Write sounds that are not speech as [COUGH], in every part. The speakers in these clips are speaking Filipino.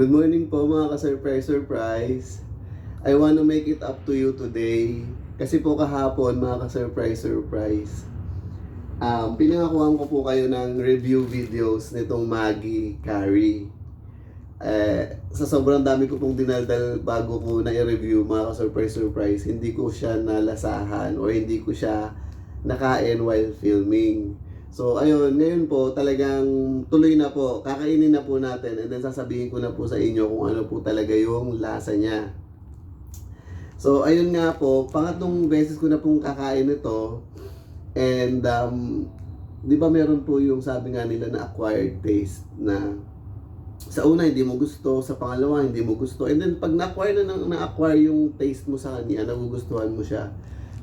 Good morning po mga ka-surprise surprise. I want to make it up to you today. Kasi po kahapon mga ka-surprise surprise. Um, pinangakuhan ko po kayo ng review videos nitong Maggie Curry. Eh, sa sobrang dami ko pong dinaldal bago ko na i-review mga ka-surprise surprise, hindi ko siya nalasahan or hindi ko siya nakain while filming. So, ayun, ngayon po, talagang tuloy na po. Kakainin na po natin and then sasabihin ko na po sa inyo kung ano po talaga yung lasa niya. So, ayun nga po, pangatlong beses ko na pong kakain ito. And, um, di ba meron po yung sabi nga nila na acquired taste na sa una hindi mo gusto, sa pangalawa hindi mo gusto. And then pag na-acquire na, na-acquire yung taste mo sa kanya, nagugustuhan mo siya.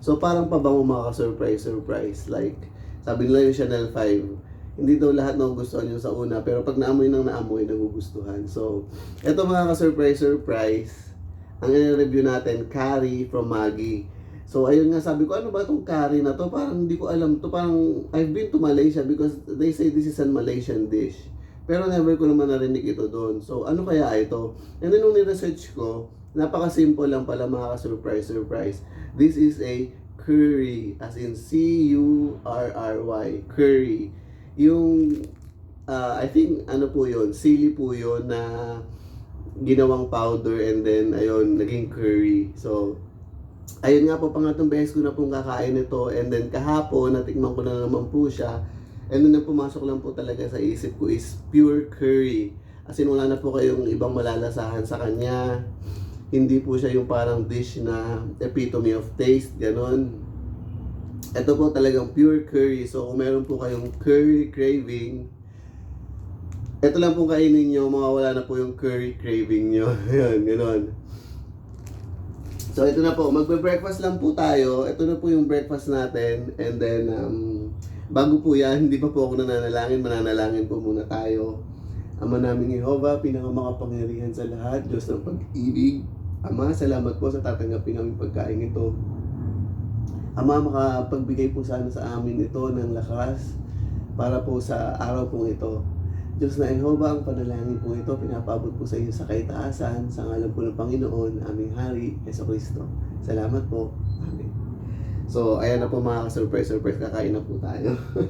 So parang pabango mga surprise surprise Like, sabi nila yung Chanel 5, hindi daw lahat nagugustuhan yung sa una, pero pag naamoy nang naamoy, nagugustuhan. So, eto mga ka-surprise surprise, ang i-review natin, curry from Maggie. So, ayun nga, sabi ko, ano ba itong curry na to? Parang hindi ko alam to. Parang, I've been to Malaysia because they say this is a Malaysian dish. Pero never ko naman narinig ito doon. So, ano kaya ito? And then, nung ni-research ko, napaka-simple lang pala mga ka-surprise surprise. This is a curry, as in C-U-R-R-Y, curry. Yung, uh, I think, ano po yun, sili po yun na ginawang powder and then, ayun, naging curry. So, ayun nga po, pangatong beses ko na pong kakain ito and then kahapon, natikman ko na naman po siya and then pumasok lang po talaga sa isip ko is pure curry. As in, wala na po kayong ibang malalasahan sa kanya hindi po siya yung parang dish na epitome of taste, ganon. Ito po talagang pure curry. So, kung meron po kayong curry craving, ito lang po kainin nyo, mawawala na po yung curry craving nyo. [LAUGHS] Yan, ganon. So, ito na po. Magbe-breakfast lang po tayo. Ito na po yung breakfast natin. And then, um, bago po yan, hindi pa po ako nananalangin. Mananalangin po muna tayo. Ama naming Jehovah, pinakamakapangyarihan sa lahat, Diyos ng pag-ibig, Ama, salamat po sa tatanggapin namin pagkain ito. Ama, makapagbigay po sana sa amin ito ng lakas para po sa araw pong ito. Diyos na Jehovah, ang panalangin po ito, pinapabot po sa inyo sa kaitaasan, sa ngalan po ng Panginoon, aming Hari, Yeso Kristo. Salamat po. Amen. So, ayan na po mga surprise surprise kakain na po tayo. [LAUGHS]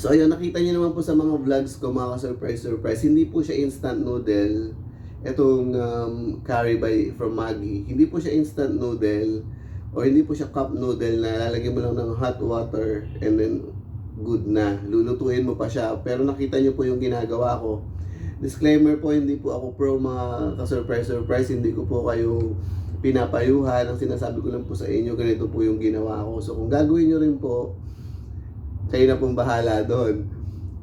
so, ayun, nakita niyo naman po sa mga vlogs ko, mga surprise surprise hindi po siya instant noodle itong um, curry by from Maggi, hindi po siya instant noodle or hindi po siya cup noodle na lalagyan mo lang ng hot water and then good na. Lulutuin mo pa siya. Pero nakita niyo po yung ginagawa ko. Disclaimer po, hindi po ako pro mga ka-surprise surprise. Hindi ko po kayo pinapayuhan. Ang sinasabi ko lang po sa inyo, ganito po yung ginawa ko. So kung gagawin niyo rin po, kayo na pong bahala doon.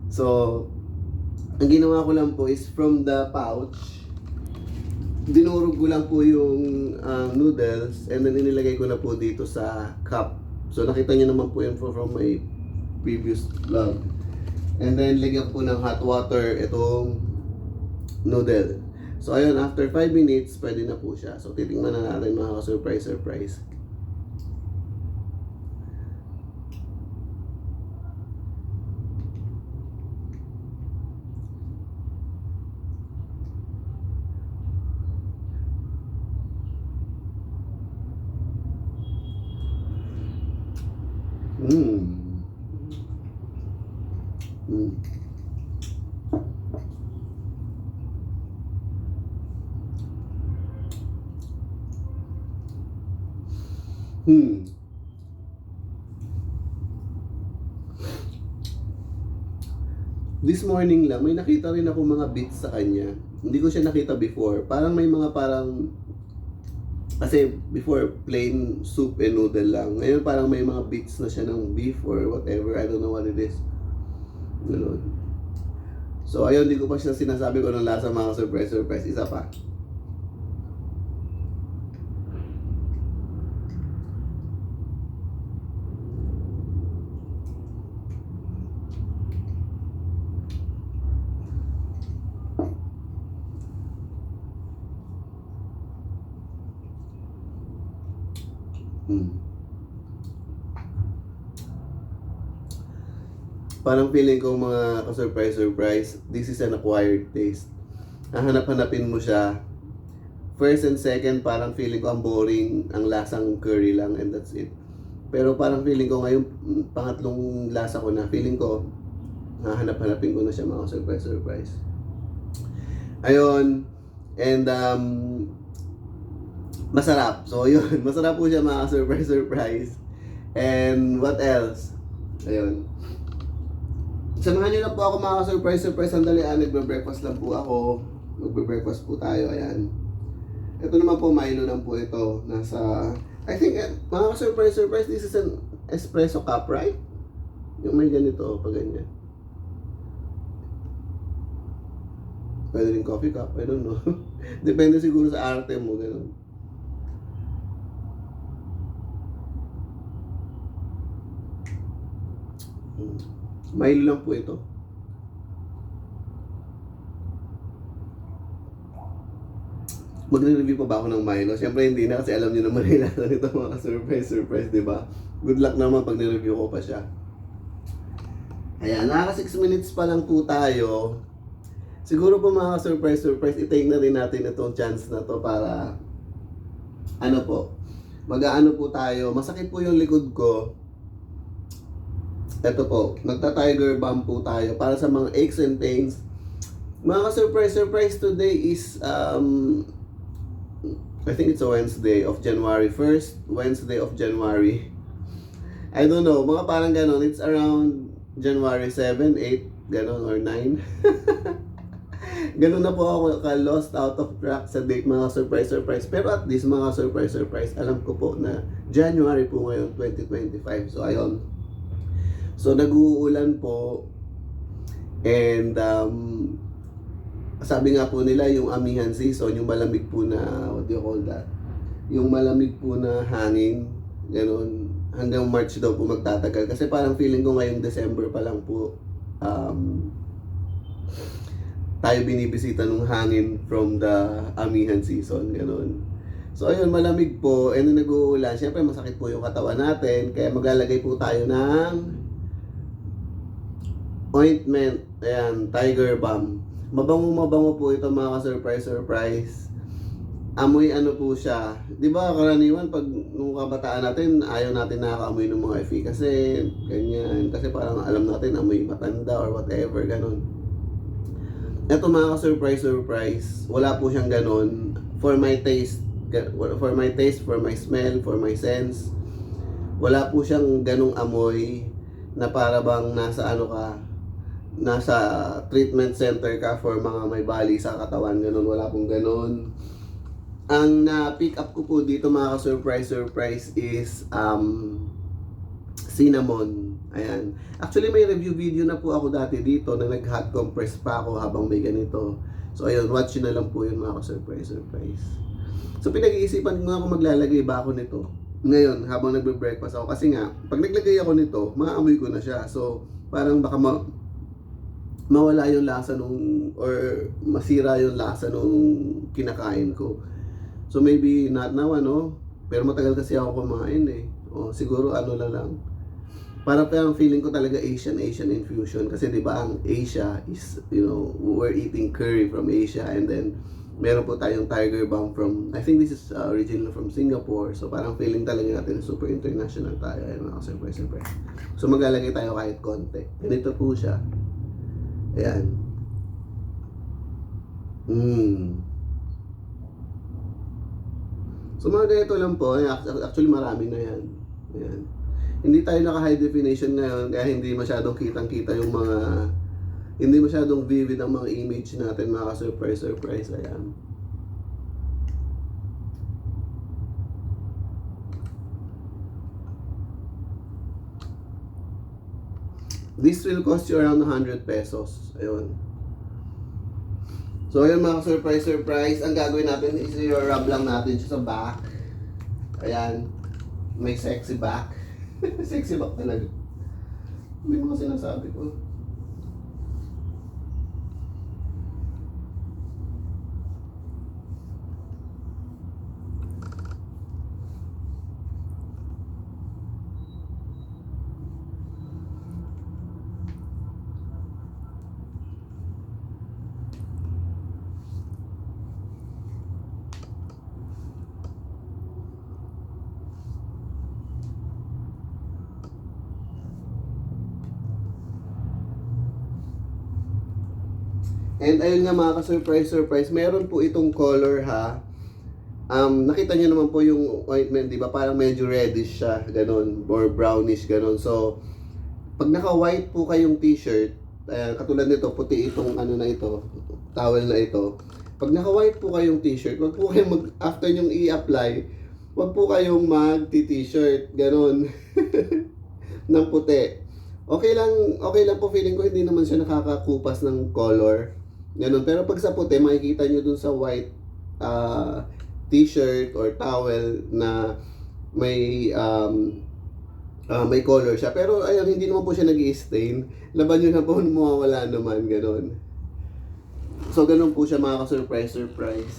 So, ang ginawa ko lang po is from the pouch, dinurog ko lang po yung uh, noodles and then inilagay ko na po dito sa cup. So nakita niyo naman po yun from my previous vlog. And then lagyan po ng hot water itong noodle. So ayun, after 5 minutes, pwede na po siya. So titingnan na natin mga ka-surprise surprise. This morning lang, may nakita rin ako mga bits sa kanya. Hindi ko siya nakita before. Parang may mga parang kasi before, plain soup and noodle lang. Ngayon parang may mga bits na siya ng beef or whatever. I don't know what it is. Ganun. So ayun, di ko pa siya sinasabi ko ng lasa mga surprise surprise. Isa pa. Hmm. parang feeling ko mga ka-surprise surprise, this is an acquired taste. Hahanap-hanapin mo siya. First and second, parang feeling ko ang boring, ang lasang curry lang and that's it. Pero parang feeling ko ngayon, mm, pangatlong lasa ko na, feeling ko, hahanap-hanapin ko na siya mga surprise surprise. Ayun, and um, masarap. So [LAUGHS] yun, masarap po siya mga surprise surprise. And what else? Ayun. Samahan niyo lang po ako mga surprise surprise sandali. Ah, nagbe-breakfast lang po ako. Magbe-breakfast po tayo. Ayan. Ito naman po, Milo lang po ito. Nasa, I think, eh, mga surprise surprise, this is an espresso cup, right? Yung may ganito, pag ganyan. Pwede rin coffee cup, I don't know. [LAUGHS] Depende siguro sa arte mo, ganun. Milo lang po ito. Magre-review pa ba ako ng Milo? Siyempre hindi na kasi alam niyo naman [LAUGHS] nila nito mga surprise surprise, di ba? Good luck naman pag nireview ko pa siya. Ayan, naka 6 minutes pa lang po tayo. Siguro po mga surprise surprise, i-take na rin natin itong chance na to para ano po, mag-aano po tayo. Masakit po yung likod ko. Ito po, magta-tiger balm po tayo para sa mga aches and pains. Mga surprise surprise today is um I think it's a Wednesday of January 1st, Wednesday of January. I don't know, mga parang ganon. It's around January 7, 8, ganon, or 9. [LAUGHS] ganon na po ako ka-lost out of track sa date, mga surprise, surprise. Pero at least, mga surprise, surprise, alam ko po na January po ngayon, 2025. So, ayun. So, nag-uulan po. And, um, sabi nga po nila yung amihan season, yung malamig po na, what do you call that? Yung malamig po na hangin, ganun, hanggang March daw po magtatagal. Kasi parang feeling ko ngayong December pa lang po, um, tayo binibisita nung hangin from the amihan season, ganun. So ayun, malamig po, and nag-uulan, syempre masakit po yung katawan natin, kaya maglalagay po tayo ng ointment, ayan, tiger balm. Mabango mabango po ito mga surprise surprise. Amoy ano po siya. 'Di ba karaniwan pag nung kabataan natin ayaw natin nakakaamoy ng mga kasi ganyan kasi parang alam natin amoy matanda or whatever ganun. Ito mga surprise surprise, wala po siyang ganun for my taste for my taste, for my smell, for my sense. Wala po siyang ganung amoy na para bang nasa ano ka, nasa treatment center ka for mga may bali sa katawan, ganun, wala pong ganun. Ang na-pick up ko po dito mga surprise surprise is um, cinnamon. Ayan. Actually may review video na po ako dati dito na nag-hot compress pa ako habang may ganito. So ayun, watch na lang po yun mga surprise surprise. So pinag-iisipan ko nga kung maglalagay ba ako nito. Ngayon, habang nagbe-breakfast ako. Kasi nga, pag naglagay ako nito, maamoy ko na siya. So, parang baka ma mawala yung lasa nung or masira yung lasa nung kinakain ko. So maybe not now ano, pero matagal kasi ako kumain eh. O siguro ano na lang. Para parang feeling ko talaga Asian Asian infusion kasi 'di ba ang Asia is you know, we're eating curry from Asia and then meron po tayong tiger balm from I think this is uh, original from Singapore. So parang feeling talaga natin super international tayo. Ayun mga surprise surprise. So maglalagay tayo kahit konti. Ganito po siya. Ayan. Mm. So mga ganito lang po. Actually marami na yan. Ayan. Hindi tayo naka high definition ngayon kaya hindi masyadong kitang-kita yung mga hindi masyadong vivid ang mga image natin mga surprise surprise. Ayan. This will cost you around 100 pesos. Ayun. So, ayun mga surprise, surprise. Ang gagawin natin is i-rub lang natin siya sa back. Ayan. May sexy back. [LAUGHS] sexy back talaga. May mga sinasabi ko. And ayun nga mga ka-surprise, surprise, meron po itong color ha. Um, nakita niyo naman po yung ointment, di ba? Parang medyo reddish siya, ganun, or brownish, ganun. So, pag naka-white po kayong t-shirt, ayan, katulad nito, puti itong ano na ito, towel na ito. Pag naka-white po kayong t-shirt, wag po kayong mag, after yung i-apply, wag po kayong mag-t-shirt, ganun, [LAUGHS] ng puti. Okay lang, okay lang po feeling ko hindi naman siya nakakakupas ng color. Ganun. Pero pag sa puti, makikita nyo dun sa white ah, t-shirt or towel na may um, ah, may color siya. Pero ayun, hindi naman po siya nag stain Laban nyo na po, [LAUGHS] mawawala naman. Ganun. So, ganun po siya mga ka-surprise, surprise.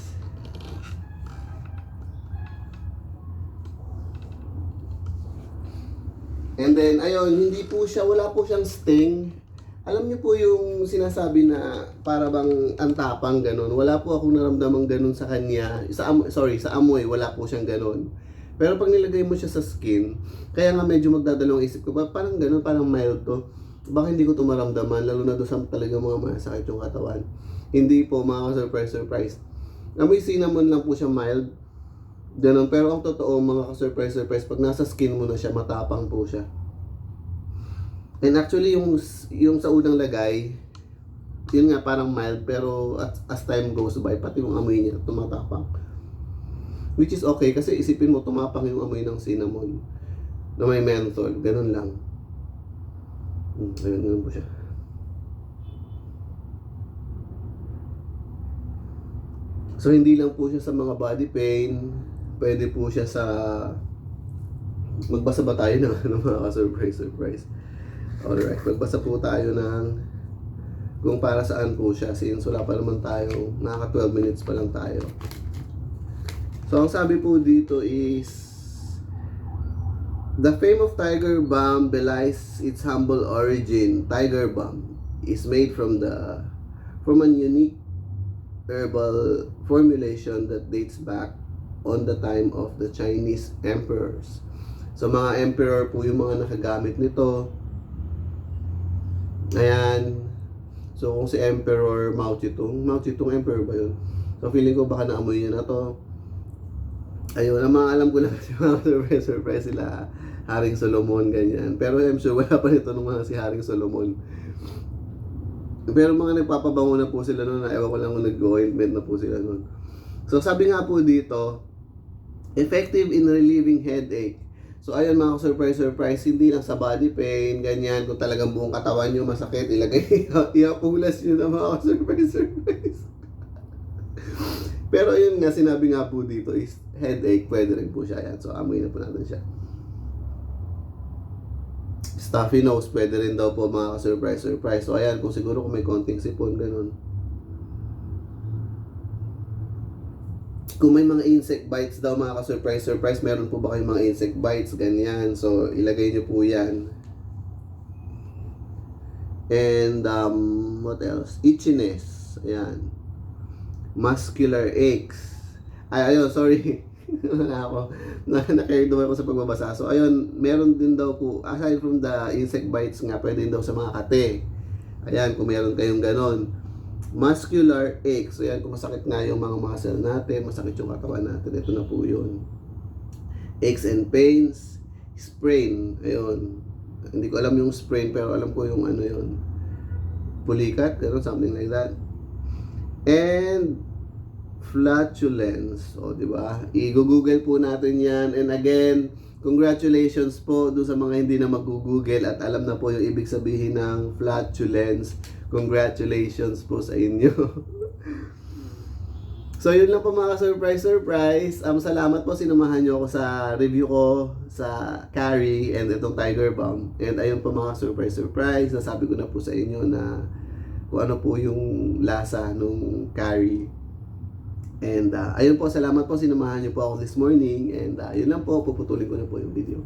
And then, ayun, hindi po siya, wala po siyang sting. Alam niyo po yung sinasabi na para bang antapang ganun. Wala po akong naramdamang ganun sa kanya. Sa am- sorry, sa amoy, wala po siyang ganun. Pero pag nilagay mo siya sa skin, kaya nga medyo magdadalawang isip ko, "Ba, parang ganun, parang mild to. Baka hindi ko ito maramdaman, lalo na doon sa talaga mga masakit yung katawan. Hindi po, mga surprise surprise. Amoy cinnamon lang po siya mild. Ganun. Pero ang totoo, mga ka-surprise surprise, pag nasa skin mo na siya, matapang po siya. And actually, yung, yung sa unang lagay, yun nga parang mild, pero as, as time goes by, pati yung amoy niya, tumatapang. Which is okay, kasi isipin mo, tumapang yung amoy ng cinnamon na may menthol, ganun lang. Hmm, ayun, ganun po siya. So, hindi lang po siya sa mga body pain, pwede po siya sa magbasa ba tayo ng [LAUGHS] ano, mga ka-surprise, surprise. Alright, magbasa po tayo ng kung para saan po siya since wala pa naman tayo, nakaka 12 minutes pa lang tayo. So, ang sabi po dito is The fame of Tiger Balm belies its humble origin. Tiger Balm is made from the from an unique herbal formulation that dates back on the time of the Chinese emperors. So mga emperor po yung mga nakagamit nito. Ayan. So kung si Emperor Mao Zedong, Mao Zedong emperor ba yun? So feeling ko baka naamoy niya na to. Ayun, ang mga alam ko lang [LAUGHS] si mga surprise, surprise sila Haring Solomon, ganyan. Pero I'm sure wala pa nito nung mga si Haring Solomon. Pero mga nagpapabango na po sila noon, ewan ko lang kung nag-ointment na po sila noon. So sabi nga po dito, effective in relieving headache. So ayun mga surprise surprise, hindi lang sa body pain, ganyan, kung talagang buong katawan nyo masakit, ilagay, [LAUGHS] iapulas nyo na mga surprise surprise. [LAUGHS] Pero yun nga, sinabi nga po dito is headache, pwede rin po siya yan. So amoy na po natin siya. Stuffy nose, pwede rin daw po mga surprise surprise. So ayan, kung siguro kung may konting sipon, ganun. Kung may mga insect bites daw mga ka-surprise surprise, meron po ba kayong mga insect bites, ganyan. So ilagay nyo po yan. And um, what else? Itchiness. Ayan. Muscular aches. Ay, ayun, sorry. [LAUGHS] Wala ako. Na, na-carried ako sa pagbabasa. So, ayun, meron din daw po, aside from the insect bites nga, pwede din daw sa mga kate. Ayan, kung meron kayong ganon. Muscular aches. So, ayan, kung masakit nga yung mga muscle natin, masakit yung katawan natin, ito na po yun. Aches and pains. Sprain. Ayun. Hindi ko alam yung sprain, pero alam ko yung ano yun. Pulikat, gano'n, something like that. And flatulence. O, di ba? I-google po natin yan. And again, congratulations po doon sa mga hindi na mag-google at alam na po yung ibig sabihin ng flatulence. Congratulations po sa inyo. [LAUGHS] so, yun lang po mga surprise surprise. Um, salamat po sinamahan nyo ako sa review ko sa Carrie and itong Tiger Balm. And ayun po mga surprise surprise. Nasabi ko na po sa inyo na kung ano po yung lasa nung Carrie. And uh, ayun po, salamat po, sinamahan niyo po ako this morning. And uh, yun lang po, puputulin ko na po yung video.